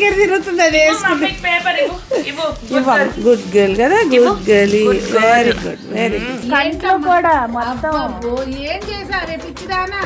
గిరిగిరి తిరుగుతుంది అది వేసుకుంటే. మమ్మీకి పేపర్ ఇవ్వు ఇవ్వు. ఇవ్వం గుడ్ గర్ల్ కదా good girl very good very good కంట్లో కూడా మొత్తం. ఏం చేశారే పిచ్చిదానా?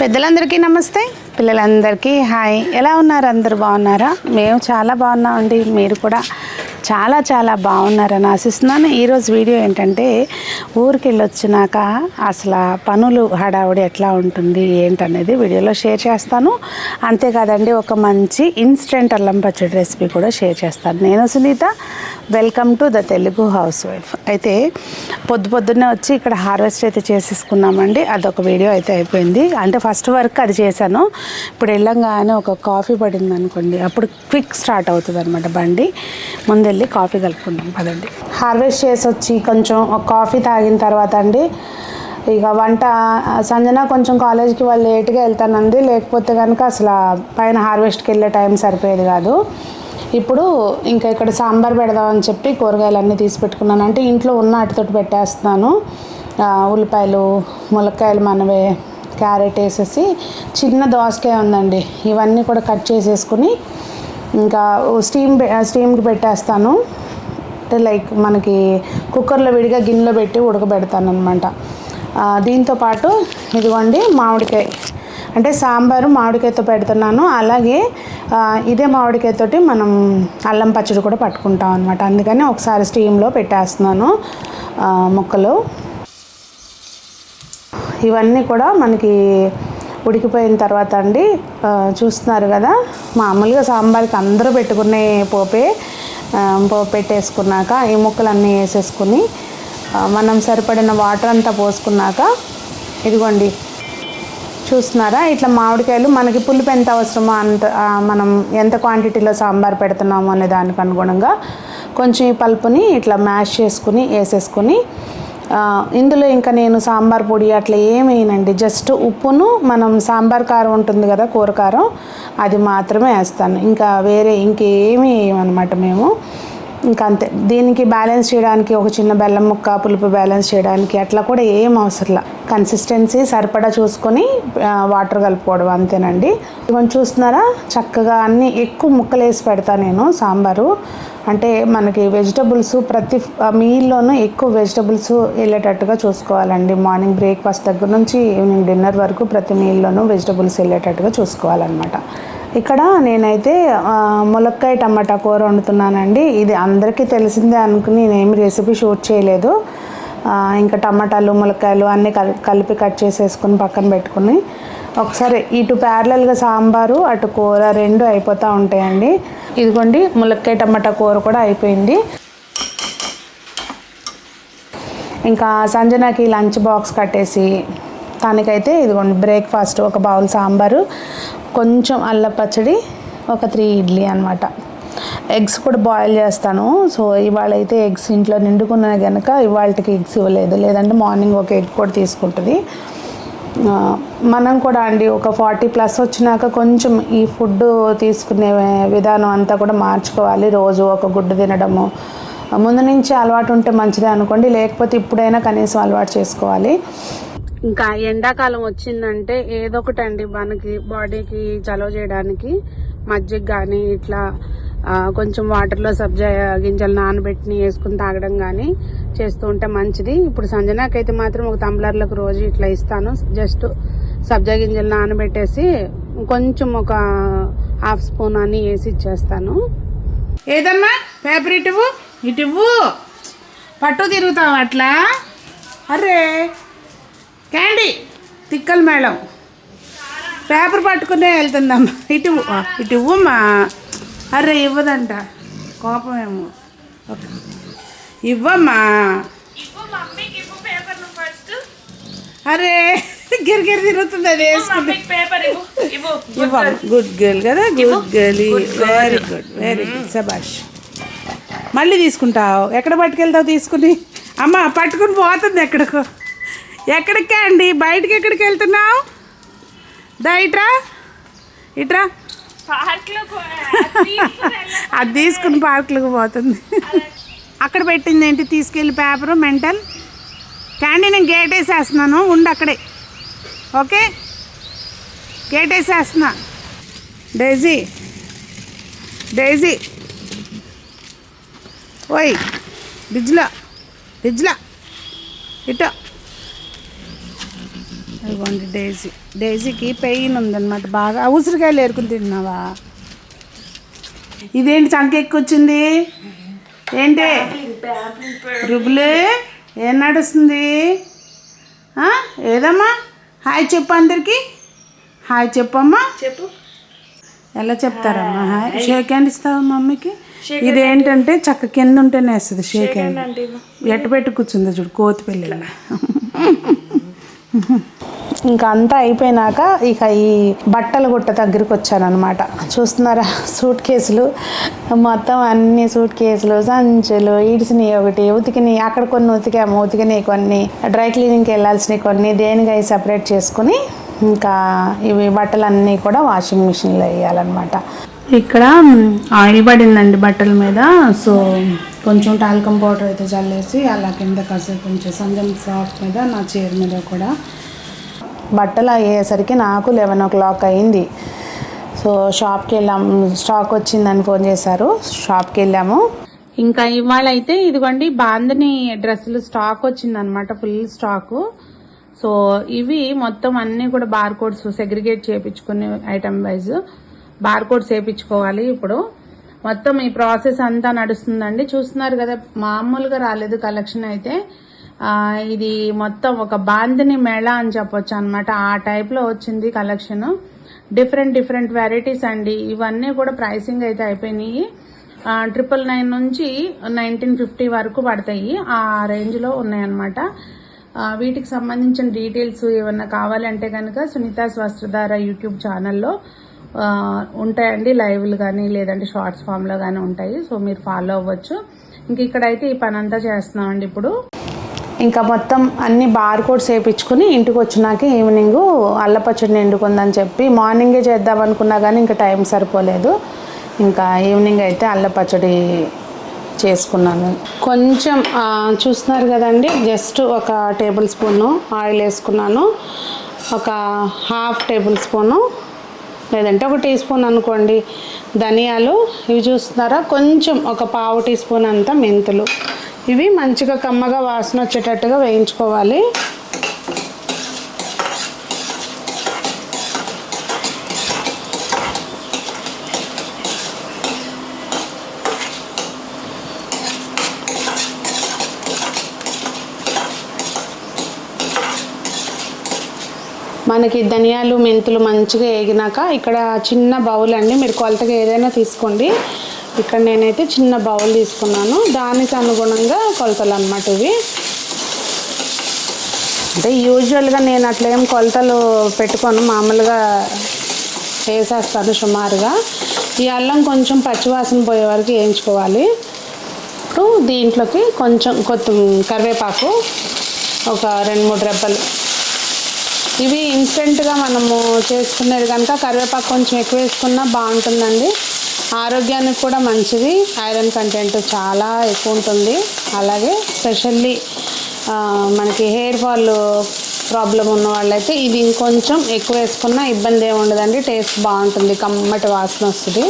పెద్దలందరికీ నమస్తే. పిల్లలందరికీ హాయ్. ఎలా ఉన్నారు? అందరు బాగున్నారా? మేము చాలా బాగున్నామండి. మీరు కూడా చాలా చాలా బాగున్నారని ఆశిస్తున్నాను ఈరోజు వీడియో ఏంటంటే ఊరికి వచ్చినాక అసలు పనులు హడావుడి ఎట్లా ఉంటుంది ఏంటనేది వీడియోలో షేర్ చేస్తాను. అంతేకాదండి ఒక మంచి ఇన్స్టెంట్ అల్లం పచ్చడి రెసిపీ కూడా షేర్ చేస్తాను. నేను Sunitha welcome to the Telugu housewife. అయితే పొద్దు పొద్దున్నే వచ్చి ఇక్కడ హార్వెస్ట్ అయితే చేసేసుకున్నామండి. అదొక వీడియో అయితే అయిపోయింది. అంటే ఫస్ట్ వర్క్ అది చేశాను. ఇప్పుడు వెళ్ళంగానే ఒక కాఫీ పడింది అనుకోండి అప్పుడు క్విక్ స్టార్ట్ అవుతుంది అనమాట బండి వెళ్ళి కాఫీ కలుపుకుందాం పదండి. హార్వెస్ట్ చేసి వచ్చి కొంచెం ఒక కాఫీ తాగిన తర్వాత అండి ఇక వంట సంజన కొంచెం కాలేజ్కి వాళ్ళు లేట్గా వెళ్తానంది లేకపోతే కనుక అసలు పైన హార్వెస్ట్కి వెళ్ళే టైం సరిపోయేది కాదు. ఇప్పుడు ఇంకా ఇక్కడ సాంబార్ పెడదామని చెప్పి కూరగాయలన్నీ తీసి పెట్టుకున్నాను. అంటే ఇంట్లో ఉన్న అటుతోటి పెట్టేస్తున్నాను. ఉల్లిపాయలు ములక్కాయలు మనవే క్యారెట్ వేసేసి చిన్న దోసకాయ ఉందండి ఇవన్నీ కూడా కట్ చేసేసుకుని ఇంకా స్టీమ్ స్టీమ్కి పెట్టేస్తాను. అంటే లైక్ మనకి కుక్కర్లో విడిగా గిన్నెలో పెట్టి ఉడకబెడతాను అనమాట దీంతో పాటు ఇదిగోండి మామిడికాయ. అంటే సాంబారు మామిడికాయతో పెడుతున్నాను. అలాగే ఇదే మామిడికాయతోటి మనం అల్లం పచ్చడి కూడా పట్టుకుంటాం అనమాట అందుకని ఒకసారి స్టీమ్లో పెట్టేస్తున్నాను ముక్కలు. ఇవన్నీ కూడా మనకి ఉడికిపోయిన తర్వాత అండి చూస్తున్నారు కదా మామూలుగా సాంబార్కి అందరూ పెట్టుకునే పోపే పోపు పెట్టేసుకున్నాక ఈ ముక్కలన్నీ వేసేసుకుని మనం సరిపడిన వాటర్ అంతా పోసుకున్నాక ఇదిగోండి చూస్తున్నారా? ఇట్లా మామిడికాయలు మనకి పులుపు ఎంత అవసరమో అంత మనం ఎంత క్వాంటిటీలో సాంబార్ పెడుతున్నాము అనే దానికి అనుగుణంగా కొంచెం ఈ పల్పుని ఇట్లా మ్యాష్ చేసుకుని వేసేసుకుని ఇందులో ఇంకా నేను సాంబార్ పొడి అట్లా ఏమేయనండి? జస్ట్ ఉప్పును మనం సాంబార్ కారం ఉంటుంది కదా కూర కారం అది మాత్రమే వేస్తాను. ఇంకా వేరే ఇంకేమీ వేయమన్నమాట మేము. ఇంకా అంతే. దీనికి బ్యాలెన్స్ చేయడానికి ఒక చిన్న బెల్లం ముక్క పులుపు బ్యాలెన్స్ చేయడానికి అట్లా కూడా ఏం అవసరంలా కన్సిస్టెన్సీ సరిపడా చూసుకొని వాటర్ కలుపుకోవడం అంతేనండి. ఇవన్నీ చూస్తున్నారా? చక్కగా అన్ని ఎక్కువ ముక్కలు వేసి పెడతా నేను సాంబారు. అంటే మనకి వెజిటబుల్స్ ప్రతి మీల్లోనూ ఎక్కువ వెజిటబుల్స్ వెళ్ళేటట్టుగా చూసుకోవాలండి. మార్నింగ్ బ్రేక్ఫాస్ట్ దగ్గర నుంచి ఈవినింగ్ డిన్నర్ వరకు ప్రతి మీల్లోనూ వెజిటబుల్స్ వెళ్ళేటట్టుగా చూసుకోవాలన్నమాట. ఇక్కడ నేనైతే ములక్కాయ టమాటా కూర వండుతున్నానండి. ఇది అందరికీ తెలిసిందే అనుకుని నేనేమి రెసిపీ షూట్ చేయలేదు. ఇంకా టమాటాలు ములక్కాయలు అన్నీ కలిపి కట్ చేసేసుకుని పక్కన పెట్టుకుని ఒకసారి ఇటు ప్యారలల్గా సాంబారు అటు కూర రెండు అయిపోతూ ఉంటాయండి. ఇదిగోండి ములక్కాయ టమాటా కూర కూడా అయిపోయింది. ఇంకా సంజనాకి లంచ్ బాక్స్ కట్టేసి తనకైతే ఇదిగోండి బ్రేక్ఫాస్ట్ ఒక బౌల్ సాంబారు కొంచెం అల్ల పచ్చడి ఒక త్రీ ఇడ్లీ అనమాట ఎగ్స్ కూడా బాయిల్ చేస్తాను. సో ఇవాళ అయితే ఎగ్స్ ఇంట్లో నిండుకున్నాయి కనుక ఇవాళకి ఎగ్స్ ఇవ్వలేదు. లేదంటే మార్నింగ్ ఒక ఎగ్ కూడా తీసుకుంటుంది. మనం కూడా అండి ఒక ఫార్టీ ప్లస్ వచ్చినాక కొంచెం ఈ ఫుడ్ తీసుకునే విధానం అంతా కూడా మార్చుకోవాలి. రోజు ఒక గుడ్డు తినడము. ముందు నుంచి అలవాటు ఉంటే మంచిదే అనుకోండి. లేకపోతే ఇప్పుడైనా కనీసం అలవాటు చేసుకోవాలి. ఇంకా ఎండాకాలం వచ్చిందంటే ఏదో ఒకటి అండి మనకి బాడీకి చలవ చేయడానికి మజ్జిగ కానీ ఇట్లా కొంచెం వాటర్లో సబ్జా గింజలు నానబెట్టి వేసుకుని తాగడం కానీ చేస్తూ ఉంటే మంచిది. ఇప్పుడు సంజనాకైతే మాత్రం ఒక తంబ్లర్లకు రోజు ఇట్లా ఇస్తాను. జస్ట్ సబ్జా గింజలు నానబెట్టేసి కొంచెం ఒక హాఫ్ స్పూన్ అని వేసి ఇచ్చేస్తాను. ఏదమ్మా? పేపర్ ఇటువు ఇటువు పట్టు తిరుగుతావు అట్లా? అరే క్యాండీ తిక్కల మేడం పేపర్ పట్టుకునే వెళ్తుందమ్మా. ఇటువు ఇటు అరే ఇవ్వదంట. కోపమేమో. ఓకే. ఇవ్వమ్మా. అరే గిరిగిరి తిరుగుతుంది అది ఇవ్వు గుడ్ గర్ల్ కదా? Good girl. Very good very good సబాష్ మళ్ళీ తీసుకుంటావు. ఎక్కడ పట్టుకెళ్తావు తీసుకుని? అమ్మ పట్టుకుని పోతుంది ఎక్కడికో. ఎక్కడికే అండి? బయటికి ఎక్కడికి వెళ్తున్నావు? దా ఇట్రా. ఇట్రా. అది తీసుకుని పార్కులకు పోతుంది. అక్కడ పెట్టింది ఏంటి? తీసుకెళ్ళి పేపరు మెంటల్. క్యాండీ నేను గేట్ వేసేస్తున్నాను. ఉండు అక్కడే. ఓకే? గేట్ వేసేస్తున్నా. డైజీ. డైజీ. ఓయ్ డిజ్లా. డిజ్లా. ఇటో. ఇదిగోండి డైజీ. డైజీకి పెయిన్ ఉందన్నమాట. బాగా ఉసిరికాయలు ఏరుకుని తిన్నావా? ఇదేంటి చంక ఎక్కువచ్చింది? ఏంటి? రుబులు ఏం నడుస్తుంది? ఏదమ్మా? హాయ్ చెప్పు అందరికి. హాయ్ చెప్పమ్మా. చెప్పు. ఎలా చెప్తారమ్మా? హాయ్. షేక్ హ్యాండ్ ఇస్తావా మమ్మీకి? ఇదేంటంటే చక్క కింద ఉంటేనే వేస్తుంది షేక్ హ్యాండ్. ఎట్ట పెట్టి కూర్చుందో చూడు కోతి పెళ్ళి ఇంకా అంతా అయిపోయినాక ఇక ఈ బట్టల గుట్ట దగ్గరికి వచ్చానమాట చూస్తున్నారా? సూట్ కేసులు. మొత్తం అన్ని సూట్ కేసులు సంచులు ఇడిసినవి ఒకటి ఉతికిని అక్కడ కొన్ని ఉతికాము ఉతికినాయి కొన్ని. డ్రై క్లీనింగ్కి వెళ్ళాల్సినవి కొన్ని. దేనికై సపరేట్ చేసుకుని ఇంకా ఇవి బట్టలన్నీ కూడా వాషింగ్ మిషన్లో వేయాలన్నమాట. ఇక్కడ ఆయిల్ పడిందండి బట్టల మీద. సో కొంచెం టాల్కమ్ పౌడర్ అయితే చల్లేసి అలా కింద కాసేపు కొంచెం సంజం ఫ్రాక్ మీద నా చీర మీద కూడా బట్టలు అయ్యేసరికి నాకు లెవెన్ ఓ క్లాక్ అయింది. సో షాప్కి వెళ్ళాం స్టాక్ వచ్చిందని ఫోన్ చేశారు. షాప్కి వెళ్ళాము ఇంకా ఇవాళ అయితే ఇదిగోండి బాందని డ్రెస్సులు స్టాక్ వచ్చిందనమాట ఫుల్ స్టాకు. సో ఇవి మొత్తం అన్నీ కూడా బార్ కోడ్స్ సెగ్రిగేట్ చేయించుకునే ఐటమ్ వైజ్ బార్ కోడ్స్ వేయించుకోవాలి ఇప్పుడు. మొత్తం ఈ ప్రాసెస్ అంతా నడుస్తుందండి. చూస్తున్నారు కదా మామూలుగా రాలేదు కలెక్షన్ అయితే. ఇది మొత్తం ఒక బాందిని మేళ అని చెప్పొచ్చు అనమాట ఆ టైప్లో వచ్చింది కలెక్షన్ డిఫరెంట్ డిఫరెంట్ వెరైటీస్ అండి. ఇవన్నీ కూడా ప్రైసింగ్ అయితే అయిపోయినాయి. ట్రిపుల్ నైన్ నుంచి నైన్టీన్ ఫిఫ్టీ వరకు పడతాయి. ఆ రేంజ్లో ఉన్నాయన్నమాట. వీటికి సంబంధించిన డీటెయిల్స్ ఏమన్నా కావాలంటే కనుక సునీతాస్ వస్త్రధార యూట్యూబ్ ఛానల్లో ఉంటాయండి లైవ్లు కానీ లేదంటే షార్ట్స్ ఫామ్లో కానీ ఉంటాయి. సో మీరు ఫాలో అవ్వచ్చు. ఇంక ఇక్కడైతే ఈ పని అంతా చేస్తున్నామండి ఇప్పుడు. ఇంకా మొత్తం అన్ని బార్ కోడ్స్ వేయించుకుని ఇంటికి వచ్చినాక ఈవినింగ్ అల్లపచ్చడిని ఎండుకుందని చెప్పి మార్నింగే చేద్దాం అనుకున్నా కానీ ఇంకా టైం సరిపోలేదు. ఇంకా ఈవినింగ్ అయితే అల్లపచ్చడి చేసుకున్నాను. కొంచెం చూస్తున్నారు కదండి జస్ట్ ఒక టేబుల్ స్పూను ఆయిల్ వేసుకున్నాను. ఒక హాఫ్ టేబుల్ స్పూను లేదంటే ఒక టీ స్పూన్ అనుకోండి. ధనియాలు ఇవి చూస్తున్నారా? కొంచెం ఒక పావు టీ స్పూన్ అంతా మెంతులు. ఇవి మంచిగా కమ్మగా వాసన వచ్చేటట్టుగా వేయించుకోవాలి. మనకి ధనియాలు మెంతులు మంచిగా వేగినాక ఇక్కడ చిన్న బౌల్ అండి. మీరు కొలతగా ఏదైనా తీసుకోండి. ఇక్కడ నేనైతే చిన్న బౌల్ తీసుకున్నాను. దానికి అనుగుణంగా కొలతలు అన్నమాట ఇవి. అంటే యూజువల్గా నేను అట్లా ఏం కొలతలు పెట్టుకోను. మామూలుగా వేసేస్తాను సుమారుగా. ఈ అల్లం కొంచెం పచ్చివాసన పోయే వరకు వేయించుకోవాలి. ఇప్పుడు దీంట్లోకి కొంచెం కొత్త కరివేపాకు ఒక రెండు మూడు రెబ్బలు. ఇవి ఇన్స్టెంట్గా మనము చేసుకునేది కనుక కరివేపాకు కొంచెం ఎక్కువ వేసుకున్నా బాగుంటుందండి. ఆరోగ్యానికి కూడా మంచిది. ఐరన్ కంటెంట్ చాలా ఎక్కువ ఉంటుంది. అలాగే స్పెషల్లీ మనకి హెయిర్ ఫాల్ ప్రాబ్లం ఉన్న వాళ్ళైతే ఇది ఇంకొంచెం ఎక్కువ వేసుకున్నా ఇబ్బంది ఏమి ఉండదండి. టేస్ట్ బాగుంటుంది. కమ్మటి వాసన వస్తుంది.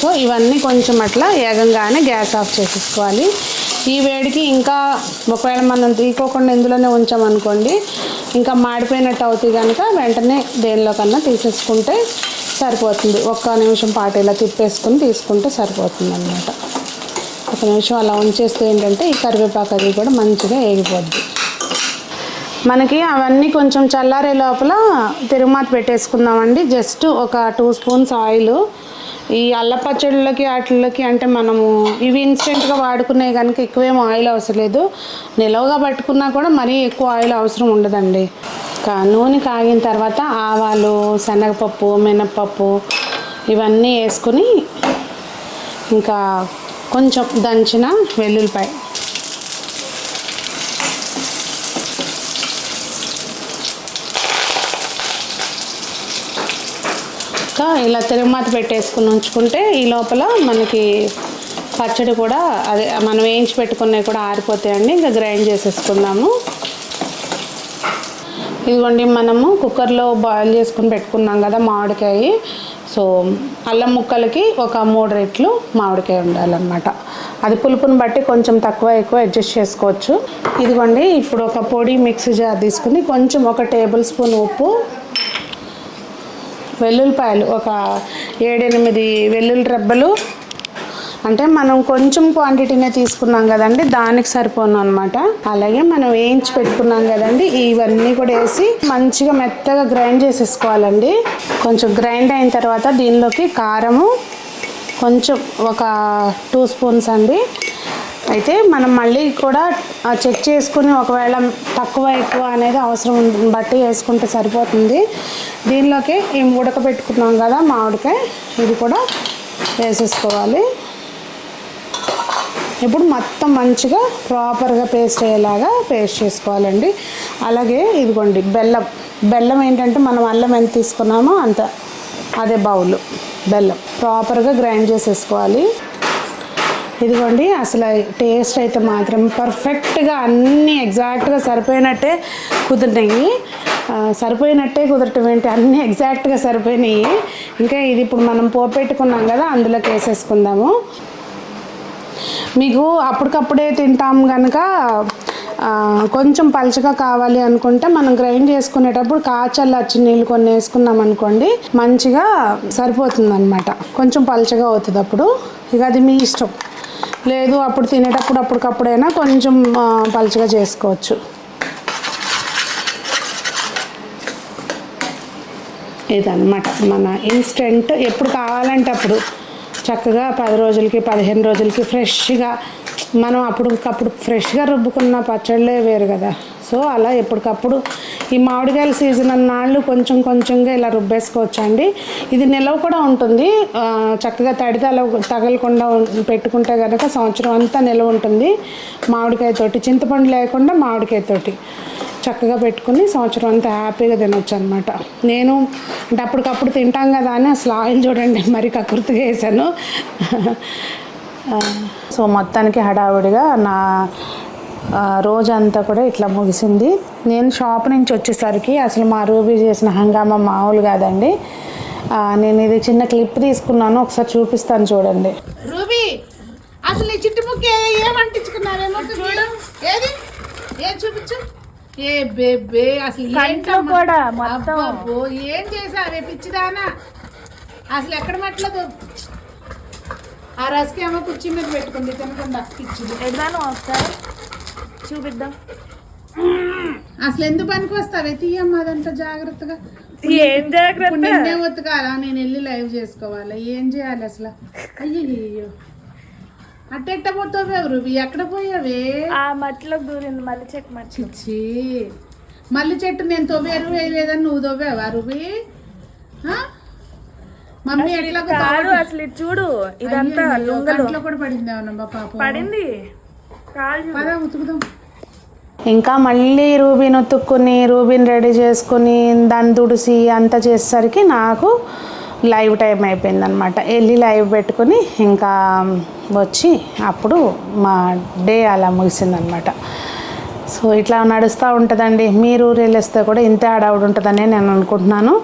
సో ఇవన్నీ కొంచెం అట్లా ఏగంగానే గ్యాస్ ఆఫ్ చేసేసుకోవాలి. ఈ వేడికి ఇంకా ఒకవేళ మనం తీసుకోకుండా ఇందులోనే ఉంచామనుకోండి ఇంకా మాడిపోయినట్టు అవుతుంది కనుక వెంటనే దేనిలో కన్నా తీసేసుకుంటే సరిపోతుంది. ఒక్క నిమిషం పాటు ఇలా తిప్పేసుకుని తీసుకుంటే సరిపోతుంది అనమాట ఒక నిమిషం అలా ఉంచేస్తే ఏంటంటే ఈ కరివేపాకు అది కూడా మంచిగా వేగిపోద్ది మనకి అవన్నీ కొంచెం చల్లారే లోపల తిరుమాత పెట్టేసుకుందామండి. జస్ట్ ఒక టూ స్పూన్స్ ఆయిల్. ఈ అల్ల పచ్చళ్ళకి వాటిల్లోకి అంటే మనము ఇవి ఇన్స్టెంట్గా వాడుకునే కనుక ఎక్కువేం ఆయిల్ అవసరం లేదు. నిలవగా పట్టుకున్నా కూడా మరీ ఎక్కువ ఆయిల్ అవసరం ఉండదండి. నూనె కాగిన తర్వాత ఆవాలు శనగపప్పు మినప్పప్పు ఇవన్నీ వేసుకుని ఇంకా కొంచెం దంచిన వెల్లుల్లిపాయ. ఇంకా ఇలా తిరుమాత పెట్టేసుకుని ఉంచుకుంటే ఈ లోపల మనకి పచ్చడి కూడా అదే మనం వేయించి పెట్టుకున్నవి కూడా ఆరిపోతాయండి. ఇంకా గ్రైండ్ చేసేసుకుందాము. ఇదిగోండి మనము కుక్కర్లో బాయిల్ చేసుకుని పెట్టుకున్నాం కదా మామిడికాయ. సో అల్లం ముక్కలకి ఒక మూడు రెట్లు మామిడికాయ ఉండాలన్నమాట. అది పులుపుని బట్టి కొంచెం తక్కువ ఎక్కువ అడ్జస్ట్ చేసుకోవచ్చు. ఇదిగోండి ఇప్పుడు ఒక పొడి మిక్సీ జార్ తీసుకుని కొంచెం ఒక టేబుల్ స్పూన్ ఉప్పు వెల్లుల్లిపాయలు ఒక ఏడెనిమిది వెల్లుల్లి రెబ్బలు అంటే మనం కొంచెం క్వాంటిటీనే తీసుకున్నాం కదండి దానికి సరిపోను అనమాట అలాగే మనం వేయించి పెట్టుకున్నాం కదండి ఇవన్నీ కూడా వేసి మంచిగా మెత్తగా గ్రైండ్ చేసేసుకోవాలండి. కొంచెం గ్రైండ్ అయిన తర్వాత దీనిలోకి కారము కొంచెం ఒక టూ స్పూన్స్ అండి. అయితే మనం మళ్ళీ కూడా చెక్ చేసుకుని ఒకవేళ తక్కువ ఎక్కువ అనేది అవసరం బట్టి వేసుకుంటే సరిపోతుంది. దీనిలోకి ఈ ఉడకబెట్టుకున్నాం కదా మామిడికాయ ఇది కూడా వేసేసుకోవాలి. ఇప్పుడు మొత్తం మంచిగా ప్రాపర్గా పేస్ట్ అయ్యేలాగా పేస్ట్ చేసుకోవాలండి. అలాగే ఇదిగోండి బెల్లం. బెల్లం ఏంటంటే మనం అల్లం ఎంత తీసుకున్నామో అంత అదే బౌల్ బెల్లం. ప్రాపర్గా గ్రైండ్ చేసేసుకోవాలి. ఇదిగోండి అసలు టేస్ట్ అయితే మాత్రం పర్ఫెక్ట్గా అన్నీ ఎగ్జాక్ట్గా సరిపోయినట్టే కుదిరినాయి సరిపోయినట్టే కుదరటం ఏంటి? అన్నీ ఎగ్జాక్ట్గా సరిపోయినాయి. ఇంకా ఇది ఇప్పుడు మనం పోపెట్టుకున్నాం కదా అందులోకి వేసేసుకుందాము. మీకు అప్పటికప్పుడే తింటాం కనుక కొంచెం పలుచగా కావాలి అనుకుంటే మనం గ్రైండ్ చేసుకునేటప్పుడు కాచల్లాచి నీళ్ళు కొన్ని వేసుకున్నాం అనుకోండి మంచిగా సరిపోతుంది అనమాట కొంచెం పలుచగా అవుతుంది అప్పుడు. ఇక అది మీ ఇష్టం. లేదు అప్పుడు తినేటప్పుడు అప్పటికప్పుడైనా కొంచెం పలుచగా చేసుకోవచ్చు. ఇదన్నమాట మన ఇన్స్టెంట్ ఎప్పుడు కావాలంటే అప్పుడు. చక్కగా పది రోజులకి పదిహేను రోజులకి ఫ్రెష్గా మనం అప్పటికప్పుడు ఫ్రెష్గా రుబ్బుకున్న పచ్చళ్ళే వేరు కదా. సో అలా ఎప్పటికప్పుడు ఈ మామిడికాయల సీజన్ అన్నాళ్ళు కొంచెం కొంచెంగా ఇలా రుబ్బేసుకోవచ్చు అండి ఇది నిలవ కూడా ఉంటుంది. చక్కగా తడి తల తగలకుండా పెట్టుకుంటే కనుక సంవత్సరం అంతా నిలవ ఉంటుంది మామిడికాయతోటి చింతపండు లేకుండా మామిడికాయతోటి చక్కగా పెట్టుకుని సంవత్సరం అంతా హ్యాపీగా తినొచ్చు అనమాట నేను అంటే అప్పటికప్పుడు తింటాం కదా అని అసలు ఆయిల్ చూడండి మరి కకృతిగా వేసాను సో మొత్తానికి హడావుడిగా నా రోజంతా కూడా ఇట్లా ముగిసింది. నేను షాప్ నుంచి వచ్చేసరికి అసలు మా రూబీ చేసిన హంగామా మామూలు కాదండి. నేను ఇది చిన్న క్లిప్ తీసుకున్నాను ఒకసారి చూపిస్తాను చూడండి. రూబీ అసలు ఈ చిట్టుముక్కి ఏమంటించుకున్నారేమో చూడు. ఏది చూపించు. ఏ బేబే అసలు కంట్లో కూడా మొత్తం. ఏం చేసావే పిచ్చిదానా? అసలు ఎక్కడ మట్లేదు ఆ రసకేమో కుర్చీ మీద పెట్టుకుంది తినకుండా పిచ్చిది. ఎడదాను ఒకసారి? చూపిద్దాం. అసలు ఎందుకు పనికి వస్తావే? తీయమ్మా అదంతా జాగ్రత్తగా. ఏం జాగ్రత్త? నిన్నే ఉతకాలా? నేను వెళ్ళి లైవ్ చేసుకోవాలా? ఏం చేయాలి అసలు? అయ్యో అట్టెట్ట పోతావే రూబీ? ఎక్కడ పోయావే? ఆ మట్టిలోకి దూరింది మళ్ళీ చెక్ మట్టి చిచ్చి. మల్లి చెట్టు నేను తవ్వేరు వేయలేదని నువ్వు తవ్వావా రూబీ? ఆ? మమ్మీ ఎట్లా కాదు అసలు ఇది చూడు ఇదంతా లుంగలు. కూడా పడింది అవునమ్మా పాపం? పడింది. కాలు చూడు. పదా ఉతుకుదాం. ఇంకా మళ్ళీ రూబీని ఉతుక్కుని రూబీని రెడీ చేసుకుని దాన్ని తుడిసి అంతా చేసేసరికి నాకు లైవ్ టైం అయిపోయింది అనమాట వెళ్ళి లైవ్ పెట్టుకుని ఇంకా వచ్చి అప్పుడు మా డే అలా ముగిసిందనమాట. సో ఇట్లా నడుస్తూ ఉంటుందండి. మీరు వెళ్ళేస్తే కూడా ఇంతే హడావుడి ఉంటుందని నేను అనుకుంటున్నాను.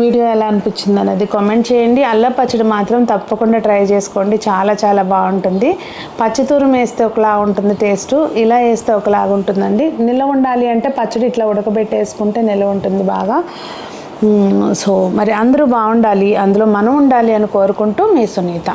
వీడియో ఎలా అనిపించింది అనేది కామెంట్ చేయండి. అల్ల పచ్చడి మాత్రం తప్పకుండా ట్రై చేసుకోండి. చాలా చాలా బాగుంటుంది. పచ్చితూరం వేస్తే ఒకలా ఉంటుంది టేస్ట్. ఇలా వేస్తే ఒకలాగా ఉంటుందండి. నిల్వ ఉండాలి అంటే పచ్చడి ఇట్లా ఉడకబెట్టేసుకుంటే నిల్వ ఉంటుంది బాగా. సో మరి అందరూ బాగుండాలి అందులో మనం ఉండాలి అని కోరుకుంటూ మీ సునీత.